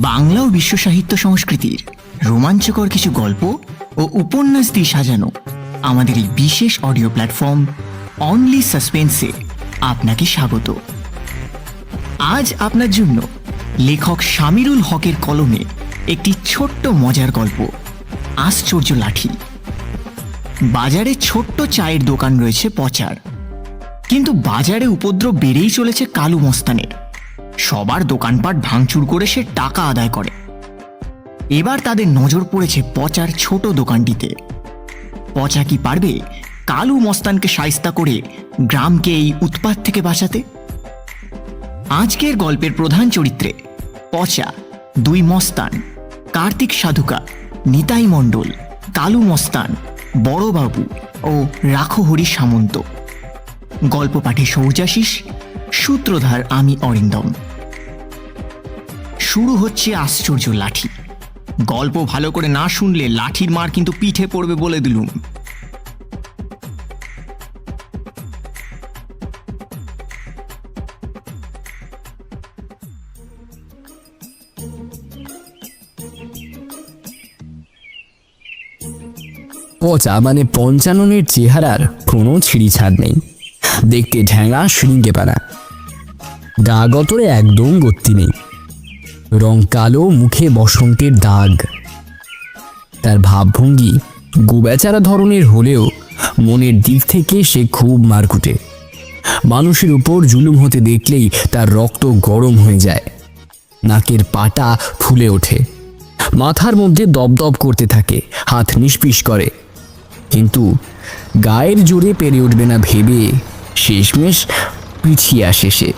বাংলা ও বিশ্ব সাহিত্য সংস্কৃতির রোমাঞ্চকর কিছু গল্প ও উপন্যাস দিয়ে সাজানো আমাদের এই বিশেষ অডিও প্ল্যাটফর্ম অনলি সাসপেন্সে আপনাকে স্বাগত। আজ আপনার জন্য লেখক শামিরুল হকের কলমে একটি ছোট্ট মজার গল্প, আশ্চর্য লাঠি। বাজারে ছোট্ট চায়ের দোকান রয়েছে পচার, কিন্তু বাজারে উপদ্রব বেড়েই চলেছে কালু মস্তানের। সবার দোকানপাট ভাঙচুর করে সে টাকা আদায় করে। এবার তাদের নজর পড়েছে পচার ছোট দোকানটিতে। পচা কি পারবে? কালু মস্তানকে সাইস্তা করে গ্রামকে এই উৎপাত থেকে বাঁচাতে? আজকের গল্পের প্রধান চরিত্রে পচা, দুই মস্তান, কার্তিক সাধুকা, নিতাই মণ্ডল, কালু মস্তান, বড়বাবু ও রাখহরি সামন্ত। গল্প পাঠে সৌজাশিস সূত্রধার আমি অরিন্দম। শুরু হচ্ছে আশ্চর্য লাঠি। গল্প ভালো করে না শুনলে লাঠির মার কিন্তু পিঠে পড়বে বলে দিলুম। পচা মানে পঞ্চাননের চেহারার কোনো ছিঁড়িছাড় নেই। দেখতে ঢ্যাঙা, শৃঙ্গে পানা গা গতরে একদম গত্তি নেই। রং কালো মুখে বসন্তের দাগ। তার ভাবভঙ্গি গোবেচারা ধরনের হলেও মনের দিক থেকে সে খুব মারকুটে। মানুষের উপর জুলুম হতে দেখলেই তার রক্ত গরম হয়ে যায়। নাকের পাটা ফুলে ওঠে। মাথার মধ্যে দপদপ করতে থাকে, হাত নিষ্পিস করে। কিন্তু গায়ের জোরে পেরে উঠবে না ভেবে শেষমেশ পিছিয়ে আসে সে।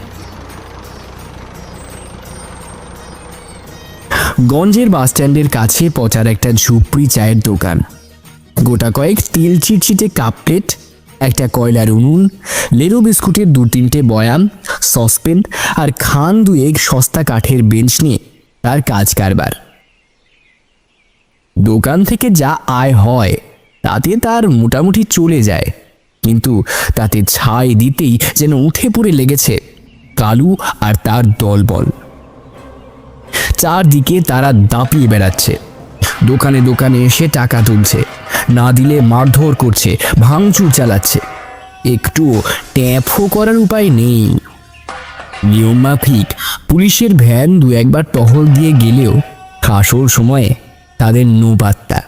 গঞ্জের বাসস্ট্যান্ডের কাছে পচার একটা ঝুপড়ি চায়ের দোকান। গোটা কয়েক তিল চিটচিটে কাপ প্লেট, একটা কয়লার উনুন লেরো বিস্কুটের দু তিনটে বয়াম, সসপেন আর খান দুয়েক সস্তা কাঠের বেঞ্চ নিয়ে তার কাজ কারবার। দোকান থেকে যা আয় হয়, তাতে তার মোটামুটি চলে যায়। কিন্তু তাতে ছাই দিতেই যেন উঠে পড়ে লেগেছে কালু আর তার দলবল। চারদিকে তারা দাঁপিয়ে বেড়াচ্ছে। দোকানে দোকানে এসে টাকা তুলছে। না দিলে মারধর করছে, ভাঙচুর চালাচ্ছে। একটুও ট্যাপও করার উপায় নেই। নিয়ম মাফিক পুলিশের ভ্যান দু একবার টহল দিয়ে গেলেও আসল সময়ে তাদের নো পাত্তা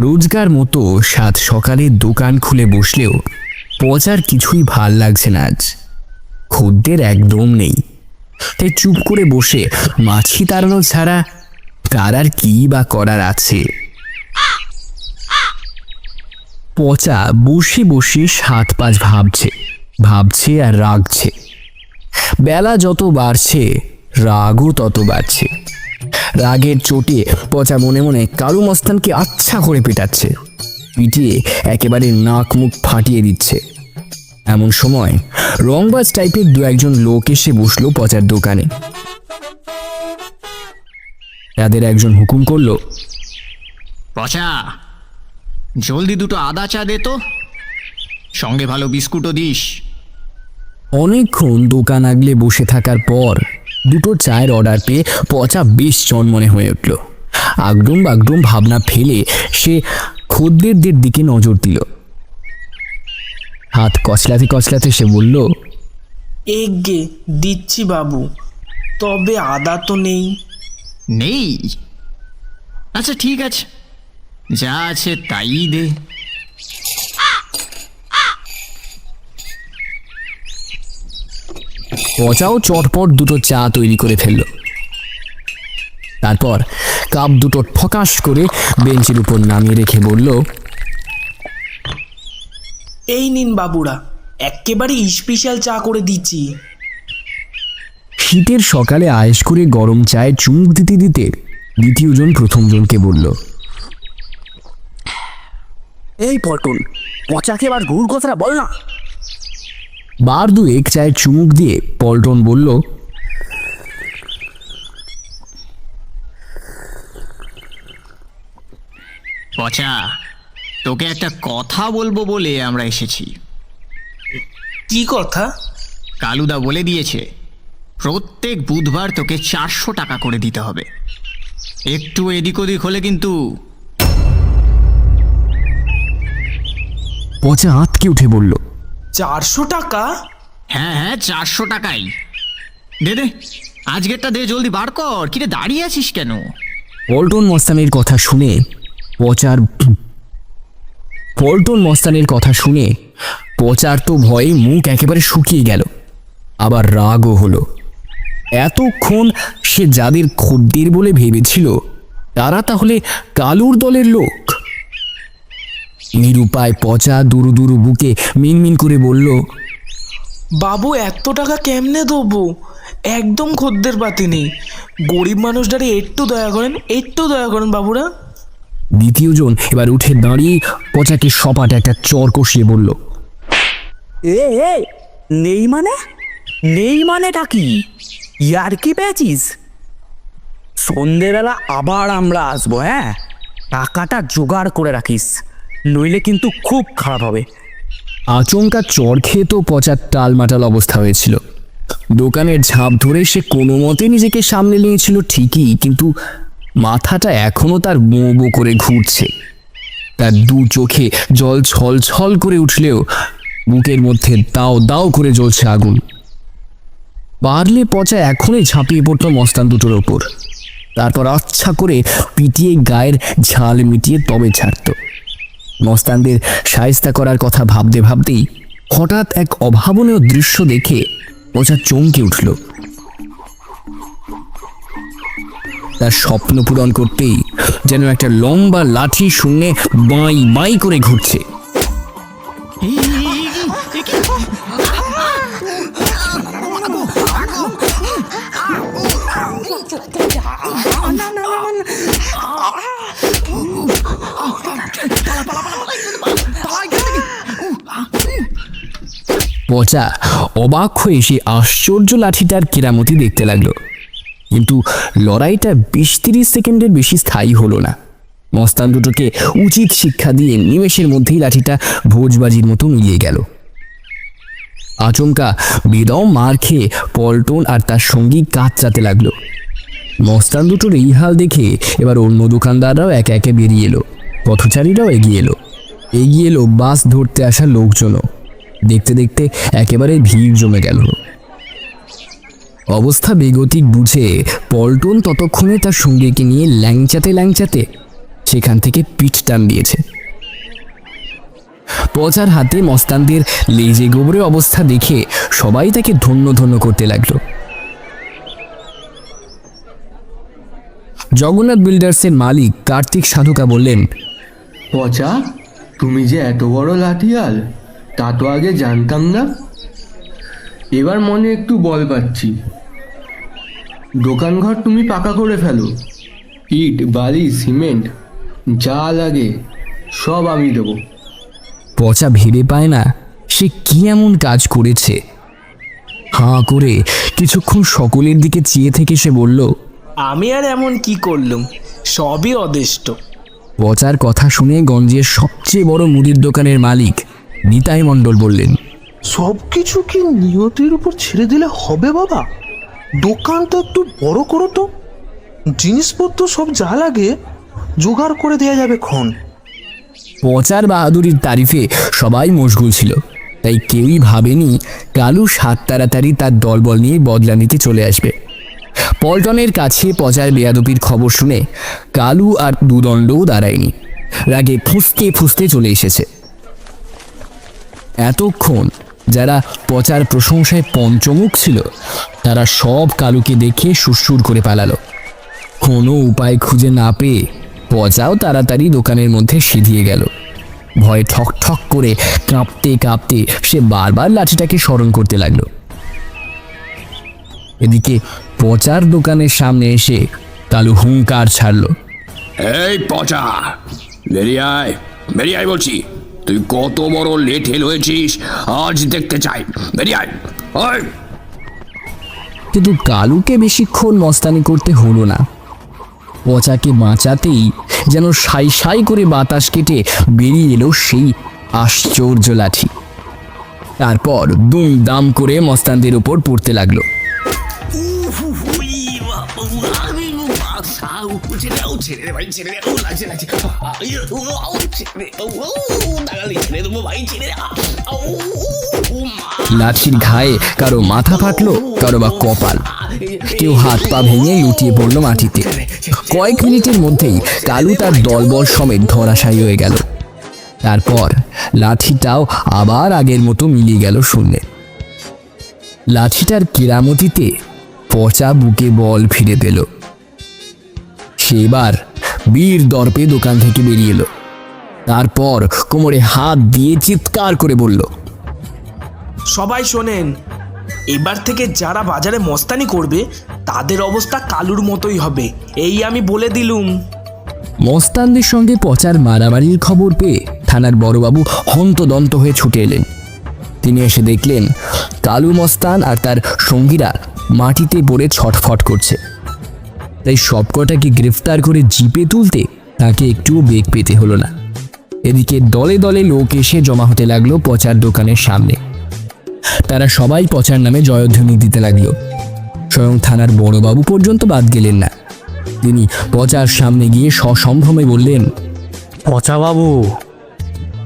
রোজগার মতো সাত সকালে দোকান খুলে বসলেও পচার কিছুই ভালো লাগছে না আজ। খদ্দের একদম নেই। তাই চুপ করে বসে মাছি তাড়ানো ছাড়া তার আর কি বা করার আছে। পচা বসে বসে সাত পাঁচ ভাবছে ভাবছে আর রাগছে। বেলা যত বাড়ছে, রাগও তত বাড়ছে। রাগের চোটে পচা মনে মনে কালু মস্তানকে আচ্ছা করে পেটাচ্ছে। পিটিয়ে একেবারে নাক মুখ ফাটিয়ে দিচ্ছে। এমন সময় রংবাজ টাইপের দু একজন লোক এসে বসল পচার দোকানে। তাদের একজন হুকুম করল পচা জলদি দুটো আদা চা দে তো সঙ্গে ভালো বিস্কুটও দিস। অনেকক্ষণ দোকান আগলে বসে থাকার পর দুটো চায়ের অর্ডার পেয়ে পচা বেশ চনমনে হয়ে উঠল। আগডুম বাগডুম ভাবনা ফেলে সে খদ্দেরদের দিকে নজর দিল। হাত কচলাতে কচলাতে সে বলল এগে দিচ্ছি বাবু। তবে আদা তো নেই। নেই? আচ্ছা ঠিক আছে। যা আছে তাই দে। পচাও চটপট দুটো চা তৈরি করে ফেলল। তারপর কাপ দুটো ফকাশ করে বেঞ্চের উপর নামিয়ে রেখে বলল এই নিন বাবুরা একেবারে স্পেশাল চা করে দিচ্ছি। শীতের সকালে আয়েস করে গরম চায়ে চুমুক দিতে দিতে দ্বিতীয়জন প্রথমজনকে বলল এই পটল পচাকে এবার গুড় কথাটা বল না। বার দুয়েক চায়ের চুমুক দিয়ে পল্টন বলল পচা তোকে একটা কথা বলব বলে আমরা এসেছি। কি কথা? কালুদা বলে দিয়েছে প্রত্যেক বুধবার তোকে চারশো টাকা করে দিতে হবে। একটু এদিক ওদিক হলে কিন্তু পচা আঁতকে উঠে বলল চারশো টাকা? হ্যাঁ হ্যাঁ চারশো টাকাই। দে দে আজকেরটা দে জলদি বার কর কিরে দাঁড়িয়ে আছিস কেন? পল্টন মস্তানের কথা শুনে পচার পল্টন মস্তানের কথা শুনে পচার তো ভয়ে মুখ একেবারে শুকিয়ে গেল। আবার রাগও হলো। এতক্ষণ সে যাদের খদ্দের বলে ভেবেছিল, তারা তাহলে কালুর দলের লোক? নিরুপায় পচা দুরু দুরু বুকে মিনমিন করে বলল, বাবু, এত টাকা কেমনে দেবো? একদম খদ্দের পাতি নেই। গরিব মানুষটারে একটু দয়া করেন, একটু দয়া করেন বাবুরা। দ্বিতীয়জন এবার উঠে দাঁড়িয়ে পচাকে সপাট একটা চর কষিয়ে বলল এ এ নেই মানে? নেই মানেটা কি? ইয়ার কি পেয়েছিস? সন্ধেবেলা আবার আমরা আসব হ্যাঁ? টাকাটা জোগাড় করে রাখিস নইলে কিন্তু খুব খারাপ হবে। আচমকা চর খেয়ে তো পচার টালমাটাল অবস্থা হয়েছিল। দোকানের ঝাঁপ ধরে সে কোনো মতে নিজেকে সামনে নিয়েছিল ঠিকই কিন্তু মাথাটা এখনও তার বো বো করে ঘুরছে। তার দু চোখে জল ছল ছল করে উঠলেও বুকের মধ্যে দাও দাও করে জ্বলছে আগুন। পারলে পচা এখনই ঝাঁপিয়ে পড়তো মস্তান দুটোর ওপর। তারপর আচ্ছা করে পিটিয়ে গায়ের ঝাল মিটিয়ে তবে ছাড়তো। মস্তানদের সায়স্তা করার কথা ভাবতে ভাবতেই হঠাৎ এক অভাবনীয় দৃশ্য দেখে পচা চমকে উঠল। তার স্বপ্ন পূরণ করতেই যেন একটা লম্বা লাঠি শূন্যে বাই বাই করে ঘুরছে। পচা অবাক হয়ে সে আশ্চর্য লাঠিটার কেরামতি দেখতে লাগল। কিন্তু লড়াইটা বিশ তিরিশ সেকেন্ডের বেশি স্থায়ী হলো না। মস্তান দুটোকে উচিত শিক্ষা দিয়ে নিমেষের মধ্যেই লাঠিটা ভোজবাজির মতো মিলিয়ে গেল। আচমকা বেদম মার খেয়ে পল্টন আর তার সঙ্গী কাতরাতে লাগল। মস্তান দুটোর এই হাল দেখে এবার অন্য দোকানদাররাও একে একে বেরিয়ে এলো, পথচারীরাও এগিয়ে এলো। এগিয়ে এলো বাস ধরতে আসা লোকজনও। দেখতে দেখতে একেবারে ভিড় জমে গেল। অবস্থা বেগতিক বুঝে পল্টন ততক্ষণে তার সঙ্গীকে নিয়ে ল্যাংচাতে ল্যাংচাতে সেখান থেকে পিঠ টান দিয়েছে। পচার হাতে মস্তানদের লেজে গোবরে অবস্থা দেখে সবাই তাকে ধন্য ধন্য করতে লাগল। জগন্নাথ বিল্ডার্সের মালিক কার্তিক সাধুকা বললেন, পচা, তুমি যে এত বড় লাঠিয়াল, তা তো আগে জানতাম না। এবার মনে একটু বল পাচ্ছি। দোকানঘর তুমি পাকা করে ফেলো। ইট বালি সিমেন্ট যা লাগে সব আমি দেবো। পচা ভেবে পায় না সে কি এমন কাজ করেছে। হাঁ করে কিছুক্ষণ সকলের দিকে চেয়ে থেকে সে বলল আমি আর এমন কি করলুম? সবই অদেষ্ট। পচার কথা শুনে গঞ্জের সবচেয়ে বড় মুদির দোকানের মালিক নিতাই মণ্ডল বললেন সব কিছু কি নিয়তির উপর ছেড়ে দিলে হবে বাবা? দোকানটা একটু বড় করো তো। জিনিসপত্র সব যা লাগে জোগাড় করে দেওয়া যাবে ক্ষণ পচার বাহাদুরির তারিফে সবাই মশগুল ছিল। তাই কেউই ভাবেনি কালু সাত তাড়াতাড়ি তার দলবল নিয়ে বদলা নিতে চলে আসবে। পল্টনের কাছে পচার বেয়াদপির খবর শুনে কালু আর দুদণ্ডও দাঁড়ায়নি। রাগে ফুসকে ফুসতে চলে এসেছে। এতক্ষণ যারা পচার প্রশংসায় পঞ্চমুখ ছিল, তারা সব কালুকে দেখে সুরসুর করে পালালো। কোনো উপায় খুঁজে না পেয়ে পচাও তাড়াতাড়ি দোকানের মধ্যে সিধিয়ে গেল। ভয়ে ঠক ঠক করে কাঁপতে কাঁপতে সে বারবার লাঠিটাকে স্মরণ করতে লাগল। এদিকে পচার দোকানের সামনে এসে কালু হুঙ্কার ছাড়লো। এই পচা বেরিয়ে আয় বেরিয়ে আয় বলছি। তুই কত বড় লেঠেল হয়েছিস? আজ দেখতে চাই। বেরিয়ে আয়। ওই কিন্তু কালুকে বেশিক্ষণ মস্তানি করতে হলো না। পচাকে বাঁচাতেই যেন সাই সাই করে বাতাস কেটে বেরিয়ে এলো সেই আশ্চর্য লাঠি। তারপর দুম দাম করে মস্তানদের ওপর পড়তে লাগল। আউ, ছেড়ে দাও ছেড়ে দে ভাই ছেড়ে দে। ও লাগছে লাগছে। ও, আউ, ছেড়ে দে। ও, ও, দাঁড়ালে ছেড়ে দেবো ভাই ছেড়ে দে। আউ, লাঠির ঘায়ে কারও মাথা ফাটলো কারও বা কপাল। কেউ হাত পা ভেঙে লুটিয়ে পড়ল মাটিতে। কয়েক মিনিটের মধ্যেই কালু তার দলবল সমেত ধরাশায়ী হয়ে গেল। তারপর লাঠিটাও আবার আগের মতো মিলিয়ে গেল শূন্যে। লাঠিটার কেরামতিতে পচা বুকে বল ফিরে পেল। সেবার বীর দর্পে দোকান থেকে বেরিয়ে এলো। তারপর কোমরে হাত দিয়ে চিৎকার করে বলল সবাই শোনেন এবার থেকে যারা বাজারে মস্তানি করবে তাদের অবস্থা কালুর মতোই হবে এই আমি বলে দিলুম। মস্তানদের সঙ্গে পচার মারামারির খবর পেয়ে থানার বড়বাবু হন্তদন্ত হয়ে ছুটে এলেন। তিনি এসে দেখলেন কালু মস্তান আর তার সঙ্গীরা মাটিতে পড়ে ছটফট করছে। তাই সবকটাকে গ্রেফতার করে জিপে তুলতে তাকে একটুও বেগ পেতে হলো না। এদিকে দলে দলে লোক এসে জমা হতে লাগল পচার দোকানের সামনে। তারা সবাই পচার নামে জয়ধ্বনি দিতে লাগল। স্বয়ং থানার বড়বাবু পর্যন্ত বাদ গেলেন না। তিনি পচার সামনে গিয়ে সসম্ভ্রমে বললেন, পচাবাবু,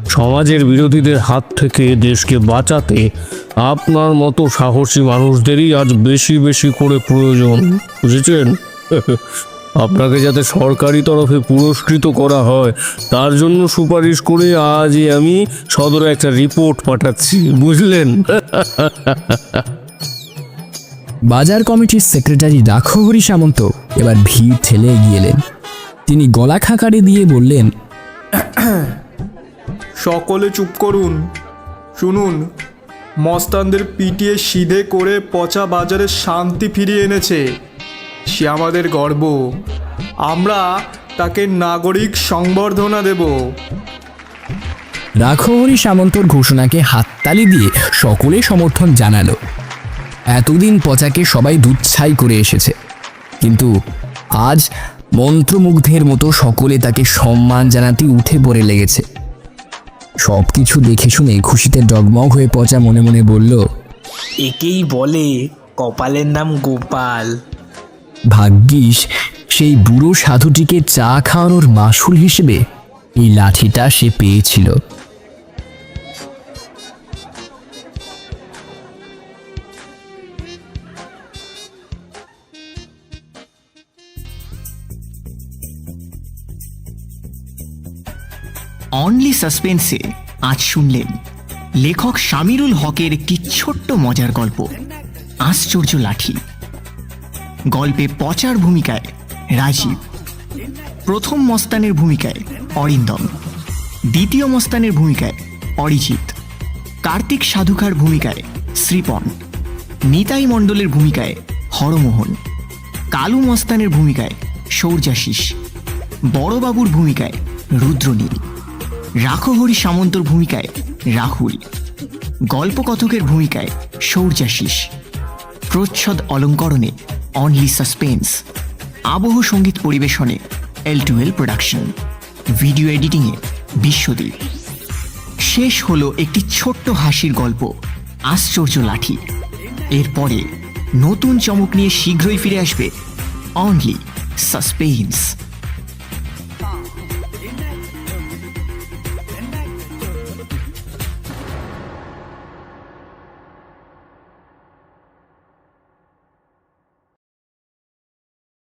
সমাজের বিরোধীদের হাত থেকে দেশকে বাঁচাতে আপনার মতো সাহসী মানুষদেরই আজ বেশি বেশি করে প্রয়োজন, বুঝেছেন? আপনাকে যাতে সরকারি তরফে পুরস্কৃত করা হয় তার জন্য সুপারিশ করে আজই আমি সদরে একটা রিপোর্ট পাঠাচ্ছি বুঝলেন? বাজার কমিটির সেক্রেটারি রাখহরি সামন্ত এবার ভিড় ঠেলে এগিয়ে এলেন। তিনি গলা খাকারে দিয়ে বললেন সকলে চুপ করুন। শুনুন মস্তানদের পিটিয়ে সিধে করে পচা বাজারে শান্তি ফিরিয়ে এনেছে। সে আমাদের গর্ব। আমরা তাকে নাগরিক সংবর্ধনা দেব। রাখহরি সামন্তর ঘোষণাকে হাততালি দিয়ে সকলে সমর্থন জানালো। এতদিন পচাকে সবাই দুচ্ছাই করে এসেছে। কিন্তু আজ মন্ত্রমুগ্ধের মতো সকলে তাকে সম্মান জানাতে উঠে পড়ে লেগেছে। সব কিছু দেখে শুনে খুশিতে ডগমগ হয়ে পচা মনে মনে বলল একেই বলে কপালের নাম গোপাল। ভাগ্যিস, সেই বুড়ো সাধুটিকে চা খাওয়ানোর মাসুল হিসেবে এই লাঠিটা সে পেয়েছিল। অনলি সাসপেন্সে আজ শুনলেন লেখক শামিরুল হকের একটি ছোট্ট মজার গল্প। আশ্চর্য লাঠি। গল্পে পচার ভূমিকায় রাজীব। প্রথম মস্তানের ভূমিকায় অরিন্দম। দ্বিতীয় মস্তানের ভূমিকায় অরিজিৎ। কার্তিক সাধুকার ভূমিকায় শ্রীপন। নিতাই মণ্ডলের ভূমিকায় হরমোহন। কালু মস্তানের ভূমিকায় সৌর্যাশিস বড়বাবুর ভূমিকায় রুদ্রনীল। রাখহরি সামন্তর ভূমিকায় রাহুল। গল্পকথকের ভূমিকায় সৌর্যাশিস প্রচ্ছদ অলঙ্করণে অনলি সাসপেন্স আবহ সংগীত পরিবেশনে L to L production video এডিটিংয়ে Biswadip. শেষ হলো একটি ছোট্ট হাসির গল্প, আশ্চর্য লাঠি। এরপরে নতুন চমক নিয়ে শীঘ্রই ফিরে আসবে অনলি সাসপেন্স